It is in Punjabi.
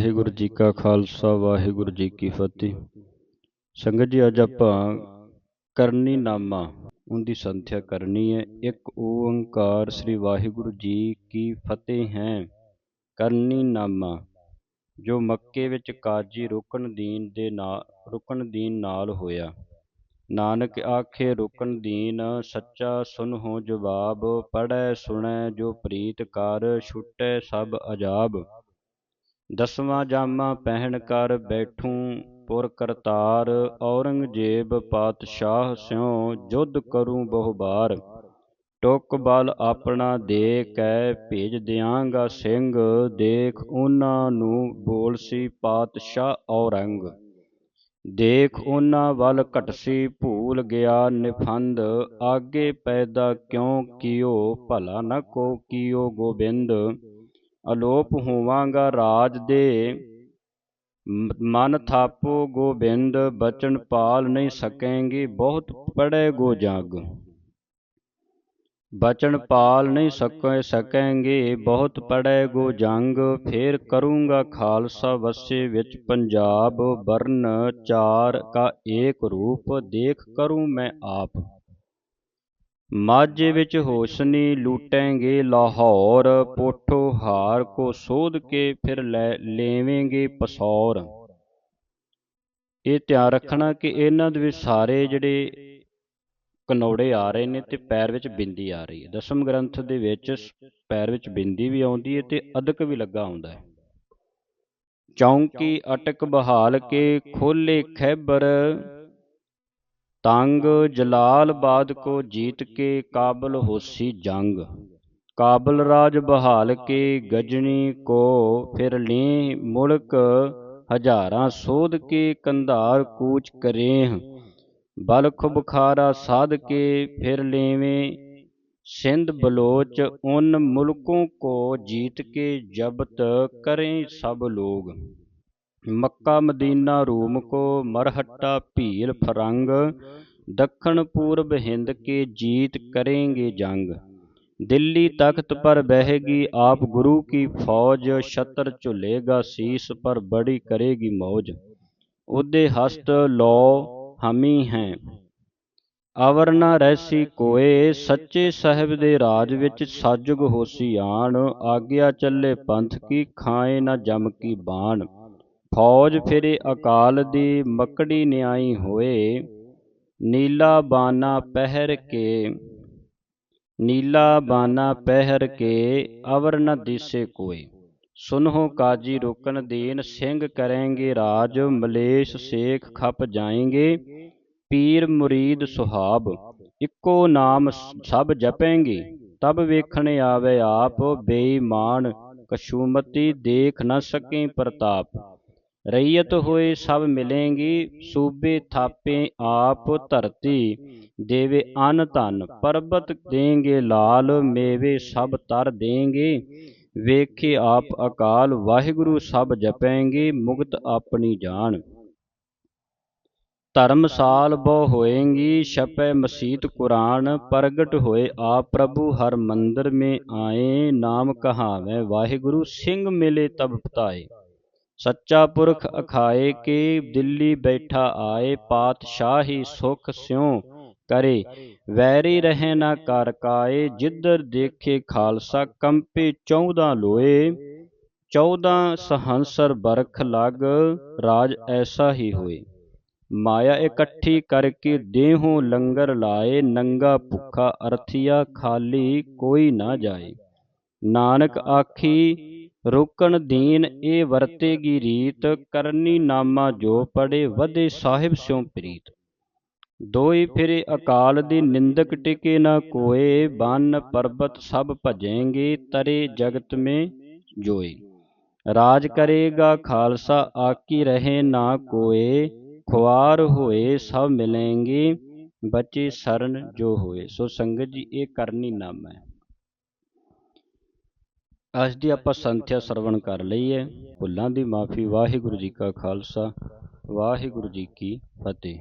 ਵਾਹਿਗੁਰੂ ਜੀ ਕਾ ਖਾਲਸਾ, ਵਾਹਿਗੁਰੂ ਜੀ ਕੀ ਫਤਿਹ। ਸੰਗਤ ਜੀ, ਅੱਜ ਆਪਾਂ ਕਰਨੀ ਨਾਮਾ। ਉਹਦੀ ਸੰਥਿਆ ਕਰਨੀ ਹੈ। ਇੱਕ ਓੰਕਾਰ ਸ੍ਰੀ ਵਾਹਿਗੁਰੂ ਜੀ ਕੀ ਫਤਿਹ ਹੈ। ਕਰਨੀ ਨਾਮਾ, ਜੋ ਮੱਕੇ ਵਿੱਚ ਕਾਜੀ ਰੁਕਣ ਦੀਨ ਦੇ ਨਾਲ ਰੁਕਣ ਦੀਨ ਨਾਲ ਹੋਇਆ। ਨਾਨਕ ਆਖੇ, ਰੁਕਣ ਦੀਨ ਸੱਚਾ ਸੁਨਹੁ ਜਵਾਬ ਪੜੈ ਸੁਣੈ ਜੋ ਪ੍ਰੀਤ ਕਰ, ਛੁਟੈ ਸਭ ਅਜਾਬ। ਦਸਵਾਂ ਜਾਮਾ ਪਹਿਨ ਕਰ ਬੈਠੂ ਪੁਰ ਕਰਤਾਰ ਔਰੰਗਜ਼ੇਬ ਪਾਤਸ਼ਾਹ ਸਿਉ ਜੁਧ ਕਰੂੰ ਬਹੁ ਬਾਰ ਟੁਕ ਬਲ ਆਪਣਾ ਦੇ ਕੈ ਭੇਜ ਦਿਆਂਗਾ ਸਿੰਘ, ਦੇਖ ਉਹਨਾਂ ਨੂੰ ਬੋਲ ਸੀ ਪਾਤਸ਼ਾਹ ਔਰੰਗ। ਦੇਖ ਉਹਨਾਂ ਵੱਲ ਘਟਸੀ ਭੂਲ ਗਿਆ ਨਿਫੰਦ, ਆਗੇ ਪੈਦਾ ਕਿਉ ਕੀਓ ਭਲਾ ਨ ਕੋ ਕੀਓ ਗੋਬਿੰਦ। ਅਲੋਪ ਹੋਵਾਂਗਾ ਰਾਜ ਦੇ। ਮਨ ਥਾਪੋ ਗੋਬਿੰਦ, ਬਚਨ ਪਾਲ ਨਹੀਂ ਸਕੇਂਗੇ, ਬਹੁਤ ਪੜੇ ਗੋ ਜਗ। ਬਚਨ ਪਾਲ ਨਹੀਂ ਸਕੈ, ਸਕੇਂਗੇ, ਬਹੁਤ ਪੜੇ ਗੋ ਜੰਗ। ਫੇਰ ਕਰੂੰਗਾ ਖਾਲਸਾ ਵਸੇ ਵਿੱਚ ਪੰਜਾਬ, ਵਰਨ ਚਾਰ ਕਾ ਏਕ ਰੂਪ, ਦੇਖ ਕਰੂੰ ਮੈਂ ਆਪ। ਮਾਝੇ ਵਿੱਚ ਹੋਸਨੀ ਲੂਟेंगे ਲਾਹੌਰ, ਪੋਠੋ ਹਾਰ ਕੋ ਸੋਧ ਕੇ ਫਿਰ ਲੈ ਲੇਵੇਂਗੇ ਪਸੌਰ। ਇਹ ਧਿਆਨ ਰੱਖਣਾ ਕਿ ਇਹਨਾਂ ਦੇ ਵਿੱਚ ਸਾਰੇ ਜਿਹੜੇ ਕਨੌੜੇ ਆ ਰਹੇ ਨੇ ਤੇ ਪੈਰ ਵਿੱਚ ਬਿੰਦੀ ਆ ਰਹੀ ਹੈ। ਦਸਮ ਗ੍ਰੰਥ ਦੇ ਵਿੱਚ ਪੈਰ ਵਿੱਚ ਬਿੰਦੀ ਵੀ ਆਉਂਦੀ ਹੈ ਤੇ ਅਦਕ ਵੀ ਲੱਗਾ ਆਉਂਦਾ ਹੈ। ਚੌਂਕੀ ਅਟਕ ਬਹਾਲ ਕੇ ਖੋਲੇ ਖੈਬਰ ਤੰਗ ਜਲਾਲਬਾਦ ਕੋ ਜੀਤ ਕੇ ਕਾਬਲ ਹੋਸੀ ਜੰਗ। ਕਾਬਲ ਰਾਜ ਬਹਾਲ ਕੇ ਗਜਣੀ ਕੋ ਫਿਰ ਲੀ ਮੁਲਕ ਹਜ਼ਾਰਾਂ ਸੋਧ ਕੇ ਕੰਧਾਰ ਕੂਚ ਕਰੇਹ। ਬਲਖ ਬੁਖਾਰਾ ਸਾਧ ਕੇ ਫਿਰ ਲੇਵੇਂ ਸਿੰਧ ਬਲੋਚ ਉਨ ਮੁਲਕੋਂ ਕੋ ਜੀਤ ਕੇ ਜਬਤ ਕਰੇ ਸਭ ਲੋਗ। ਮੱਕਾ ਮਦੀਨਾ ਰੂਮ ਕੋ ਮਰਹੱਟਾ ਭੀਲ ਫਰੰਗ, ਦੱਖਣ ਪੂਰਬ ਹਿੰਦ ਕੇ ਜੀਤ ਕਰੇਂਗੇ ਜੰਗ। ਦਿੱਲੀ ਤਖਤ ਪਰ ਬਹਿਗੀ ਆਪ ਗੁਰੂ ਕੀ ਫੌਜ, ਛਤਰ ਝੁਲੇਗਾ ਸੀਸ ਪਰ ਬੜੀ ਕਰੇਗੀ ਮੌਜ। ਉਹਦੇ ਹਸਤ ਲੋ ਹਮੀ ਹੈ। ਅਵਰ ਨਾ ਰਹਿਸੀ ਕੋਏ, ਸੱਚੇ ਸਾਹਿਬ ਦੇ ਰਾਜ ਵਿੱਚ ਸਾਜੁਗ ਹੋਸੀ ਆਣ। ਆਗਿਆ ਚੱਲੇ ਪੰਥ ਕੀ, ਖਾਏ ਨਾ ਜਮ ਕੀ ਬਾਣ। ਫੌਜ ਫਿਰੇ ਅਕਾਲ ਦੀ ਮੱਕੜੀ ਨਿਆਈ ਹੋਏ, ਨੀਲਾ ਬਾਨਾ ਪਹਿਰ ਕੇ, ਨੀਲਾ ਬਾਨਾ ਪਹਿਰ ਕੇ ਅਵਰ ਨ ਦਿਸੇ ਕੋਏ। ਸੁਨਹੁ ਕਾਜੀ ਰੁਕਨ ਦੀਨ ਸਿੰਘ ਕਰੇਂਗੇ ਰਾਜ, ਮਲੇਸ਼ ਸੇਖ ਖਪ ਜਾਏਗੇ, ਪੀਰ ਮੁਰੀਦ ਸੁਹਾਬ, ਇੱਕੋ ਨਾਮ ਸਭ ਜਪੇਂਗੇ। ਤਬ ਵੇਖਣ ਆਵੇ ਆਪ, ਬੇਈਮਾਨ ਕਸ਼ੂਮਤੀ ਦੇਖ ਨਾ ਸਕੇ ਪ੍ਰਤਾਪ। ਰਈਅਤ ਹੋਏ ਸਭ ਮਿਲੇਂਗੀ, ਸੂਬੇ ਥਾਪੇ ਆਪ ਧਰਤੀ, ਦੇਵੇ ਅਨ ਧਨ, ਪਰਬਤ ਦੇਂਗੇ ਲਾਲ, ਮੇਵੇ ਸਭ ਤਰ ਦੇਂਗੇ। ਵੇਖੇ ਆਪ ਅਕਾਲ, ਵਾਹਿਗੁਰੂ ਸਭ ਜਪेंगे ਮੁਕਤ ਆਪਣੀ ਜਾਣ ਧਰਮਸਾਲ ਬਹੁ ਹੋਏਗੀ, ਛਪੈ ਮਸੀਤ ਕੁਰਾਨ, ਪ੍ਰਗਟ ਹੋਏ ਆਪ ਪ੍ਰਭੂ, ਹਰ ਮੰਦਰ ਮੇ ਆਏ, ਨਾਮ ਕਹਾਵੇ, ਵਾਹਿਗੁਰੂ ਸਿੰਘ ਮਿਲੇ ਤਬ ਪਤਾਏ। ਸੱਚਾ ਪੁਰਖ ਅਖਾਏ ਕੇ ਦਿੱਲੀ ਬੈਠਾ ਆਏ, ਪਾਤਸ਼ਾਹੀ ਸੁਖ ਸਿਉ ਕਰੇ। ਵੈਰੀ ਰਹੇ ਨਾ ਕਰ ਕਾਏ, ਜਿੱਧਰ ਦੇਖੇ ਖਾਲਸਾ ਕੰਪੇ 14 ਲੋਏ। 14 ਸਹੰਸਰ ਬਰਖ ਲਗ, ਰਾਜ ਐਸਾ ਹੀ ਹੋਏ। ਮਾਇਆ ਇਕੱਠੀ ਕਰਕੇ ਦੇਹੋਂ ਲੰਗਰ ਲਾਏ, ਨੰਗਾ ਭੁੱਖਾ ਅਰਥੀਆ ਖਾਲੀ ਕੋਈ ਨਾ ਜਾਏ। ਨਾਨਕ ਆਖੀ ਰੋਕਣ ਦੀਨ ਇਹ ਵਰਤੇਗੀ ਰੀਤ, ਕਰਨੀ ਨਾਮਾ ਜੋ ਪੜੇ ਵਧੇ ਸਾਹਿਬ ਸਿਉ ਪ੍ਰੀਤ। ਦੋਈ ਫਿਰੇ ਅਕਾਲ ਦੀ ਨਿੰਦਕ ਟਿਕੇ ਨਾ ਕੋਏ, ਬਨ ਪਰਬਤ ਸਭ ਭਜੇਂਗੇ, ਤਰੇ ਜਗਤ ਮੇ ਜੋਏ। ਰਾਜ ਕਰੇਗਾ ਖਾਲਸਾ, ਆਕੀ ਰਹੇ ਨਾ ਕੋਏ, ਖੁਆਰ ਹੋਏ ਸਭ ਮਿਲेंगे ਬਚੇ ਸਰਨ ਜੋ ਹੋਏ। ਸੋ ਸੰਗਤ ਜੀ, ਇਹ ਕਰਨੀ ਨਾਮ ਹੈ। ਅੱਜ ਦੀ ਆਪਾਂ ਸੰਥਿਆ ਸਰਵਣ ਕਰ ਲਈਏ ਭੁੱਲਾਂ ਦੀ ਮਾਫੀ, ਵਾਹਿਗੁਰੂ ਜੀ ਕਾ ਖਾਲਸਾ, ਵਾਹਿਗੁਰੂ ਜੀ ਕੀ ਫਤਿਹ।